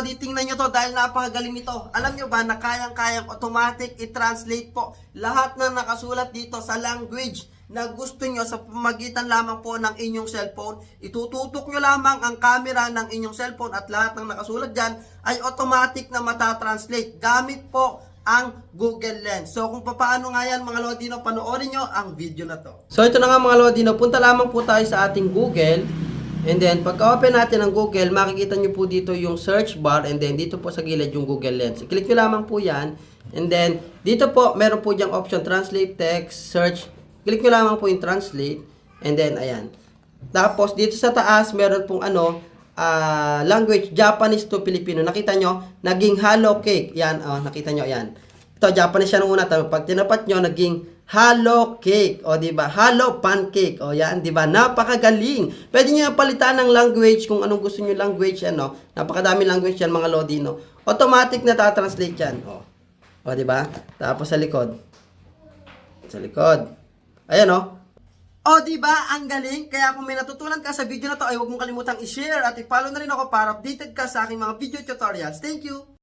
Lodi, tingnan nyo to dahil napakagaling nito. Alam nyo ba na kayang-kayang automatic i-translate po lahat ng nakasulat dito sa language na gusto nyo sa pamagitan lamang po ng inyong cellphone. Itututok nyo lamang ang camera ng inyong cellphone at lahat ng nakasulat dyan ay automatic na matatranslate gamit po ang Google Lens. So kung paano nga yan mga Lodino, panoorin nyo ang video na to. So ito na nga mga Lodino, punta lamang po tayo sa ating Google. And then, pagka-open natin ang Google, makikita nyo po dito yung search bar and then dito po sa gilid yung Google Lens. I-click nyo lamang po yan. And then, dito po, meron po diyang option, translate text, search. Click nyo lamang po yung translate. And then, ayan. Tapos, dito sa taas, meron pong ano, ah, language, Japanese to Filipino. Nakita nyo, naging hello cake. Yan, oh, nakita nyo, yan. Ito, Japanese siya nung una. Tapos, pag tinapat nyo, naging Hello cake, o di ba? Hello pancake, o yan, di ba? Napakagaling. Pwede niyo palitan ng language kung anong gusto niyo language ano. Napakadami language yan mga lodino. Automatic na ta-translate yan, o. O di ba? Tapos sa likod. Sa likod. Ayan o. O, di ba? Ang galing. Kaya kung may natutunan ka sa video na to, ay huwag mong kalimutang i-share at i-follow na rin ako para updated ka sa aking mga video tutorials. Thank you!